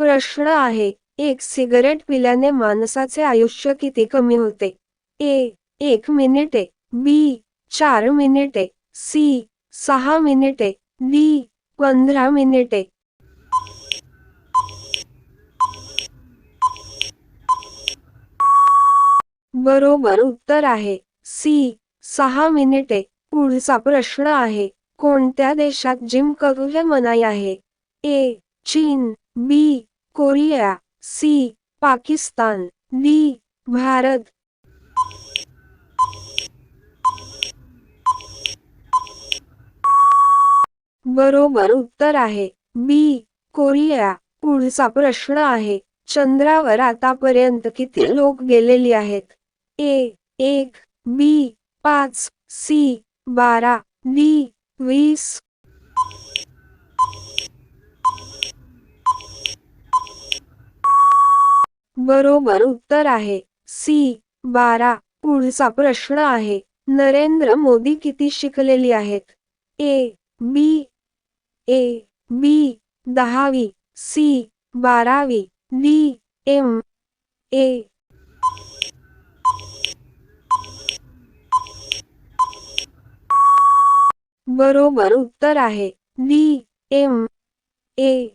प्रश्न आहे एक सिगरेट पिल्याने माणसाचे आयुष्य किती कमी होते? ए एक मिनिटे बी चार मिनिटे सी सहा मिनिटे डी पंधरा मिनिटे. बरोबर उत्तर आहे सी सहा मिनिटे. पुढचा प्रश्न आहे कोणत्या देशात जिम करूला मनाई आहे? A China B Korea C Pakistan D Bharat. बरोबर उत्तर आहे. B Korea. पुढचा प्रश्न आहे. चंद्रावर आतापर्यंत किती लोक गेलेली आहेत? ए एक बी पाच सी बारा डी वीस बरोबर उत्तर आहे. सी. बारा. पुढचा प्रश्न आहे. नरेंद्र मोदी किती शिकलेली आहेत? ए बी ए बी दहावी. सी बारावी. D M A. बरोबर उत्तर आहे. D M A.